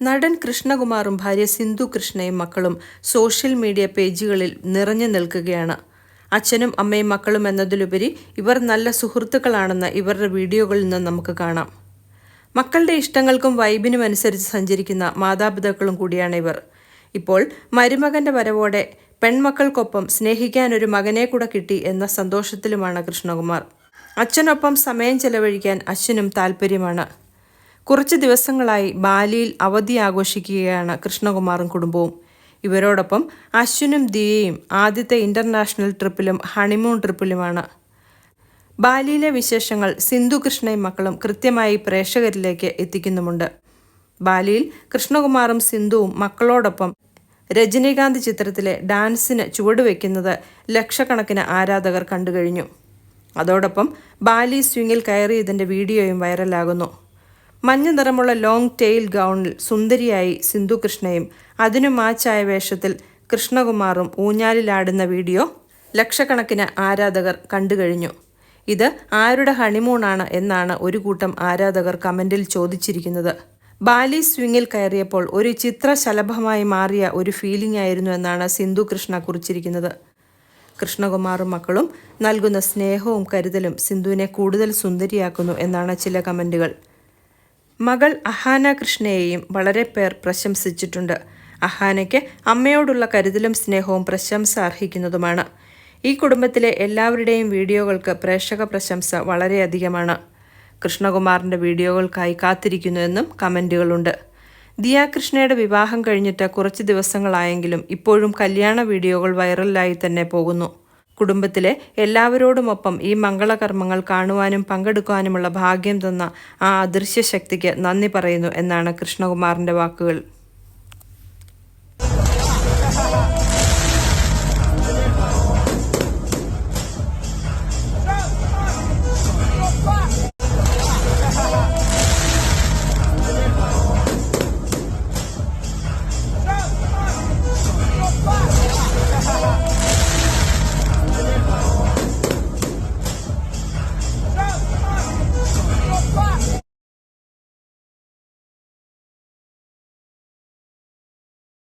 നടൻ കൃഷ്ണകുമാറും ഭാര്യ സിന്ധു കൃഷ്ണയും മക്കളും സോഷ്യൽ മീഡിയ പേജുകളിൽ നിറഞ്ഞു നിൽക്കുകയാണ്. അച്ഛനും അമ്മയും മക്കളും എന്നതിലുപരി ഇവർ നല്ല സുഹൃത്തുക്കളാണെന്ന് ഇവരുടെ വീഡിയോകളിൽ നിന്ന് നമുക്ക് കാണാം. മക്കളുടെ ഇഷ്ടങ്ങൾക്കും വൈബിനും അനുസരിച്ച് സഞ്ചരിക്കുന്ന മാതാപിതാക്കളും കൂടിയാണ് ഇവർ. ഇപ്പോൾ മരുമകന്റെ വരവോടെ പെൺമക്കൾക്കൊപ്പം സ്നേഹിക്കാൻ ഒരു മകനെ കൂടെ കിട്ടി എന്ന സന്തോഷത്തിലുമാണ് കൃഷ്ണകുമാർ. അച്ഛനൊപ്പം സമയം ചെലവഴിക്കാൻ അച്ഛനും താല്പര്യമാണ്. കുറച്ച് ദിവസങ്ങളായി ബാലിയിൽ അവധി ആഘോഷിക്കുകയാണ് കൃഷ്ണകുമാറും കുടുംബവും. ഇവരോടൊപ്പം അശ്വിനും ദിയയും ആദ്യത്തെ ഇന്റർനാഷണൽ ട്രിപ്പിലും ഹണിമൂൺ ട്രിപ്പിലുമാണ്. ബാലിയിലെ വിശേഷങ്ങൾ സിന്ധു കൃഷ്ണയും മക്കളും കൃത്യമായി പ്രേക്ഷകരിലേക്ക് എത്തിക്കുന്നുമുണ്ട്. ബാലിയിൽ കൃഷ്ണകുമാറും സിന്ധുവും മക്കളോടൊപ്പം രജനീകാന്ത് ചിത്രത്തിലെ ഡാൻസിന് ചുവടുവെക്കുന്നത് ലക്ഷക്കണക്കിന് ആരാധകർ കണ്ടുകഴിഞ്ഞു. അതോടൊപ്പം ബാലി സ്വിങ്ങിൽ കയറിയതിന്റെ വീഡിയോയും വൈറലാകുന്നു. മഞ്ഞ നിറമുള്ള ലോങ് ടെയിൽ ഗൗണിൽ സുന്ദരിയായി സിന്ധു കൃഷ്ണയും അതിനു മാച്ചായ വേഷത്തിൽ കൃഷ്ണകുമാറും ഊഞ്ഞാലിലാടുന്ന വീഡിയോ ലക്ഷക്കണക്കിന് ആരാധകർ കണ്ടുകഴിഞ്ഞു. ഇത് ആരുടെ ഹണിമൂണാണ് എന്നാണ് ഒരു കൂട്ടം ആരാധകർ കമന്റിൽ ചോദിച്ചിരിക്കുന്നത്. ബാലി സ്വിങ്ങിൽ കയറിയപ്പോൾ ഒരു ചിത്രശലഭമായി മാറിയ ഒരു ഫീലിംഗ് ആയിരുന്നു എന്നാണ് സിന്ധു കൃഷ്ണ കുറിച്ചിരിക്കുന്നത്. കൃഷ്ണകുമാറും മക്കളും നൽകുന്ന സ്നേഹവും കരുതലും സിന്ധുവിനെ കൂടുതൽ സുന്ദരിയാക്കുന്നു എന്നാണ് ചില കമന്റുകൾ മകൾ അഹാന കൃഷ്ണയെയും വളരെ പേർ പ്രശംസിച്ചിട്ടുണ്ട്. അഹാനയ്ക്ക് അമ്മയോടുള്ള കരുതലും സ്നേഹവും പ്രശംസ അർഹിക്കുന്നതുമാണ്. ഈ കുടുംബത്തിലെ എല്ലാവരുടെയും വീഡിയോകൾക്ക് പ്രേക്ഷക പ്രശംസ വളരെയധികമാണ്. കൃഷ്ണകുമാറിന്റെ വീഡിയോകൾക്കായി കാത്തിരിക്കുന്നുവെന്നും കമന്റുകളുണ്ട് ദിയ കൃഷ്ണയുടെ വിവാഹം കഴിഞ്ഞിട്ട് കുറച്ച് ദിവസങ്ങളായെങ്കിലും ഇപ്പോഴും കല്യാണ വീഡിയോകൾ വൈറലായി തന്നെ പോകുന്നു. കുടുംബത്തിലെ എല്ലാവരോടുമൊപ്പം ഈ മംഗളകർമ്മങ്ങൾ കാണുവാനും പങ്കെടുക്കുവാനുമുള്ള ഭാഗ്യം തന്ന ആ അദൃശ്യ ശക്തിക്ക് നന്ദി പറയുന്നു എന്നാണ് കൃഷ്ണകുമാറിന്റെ വാക്കുകൾ.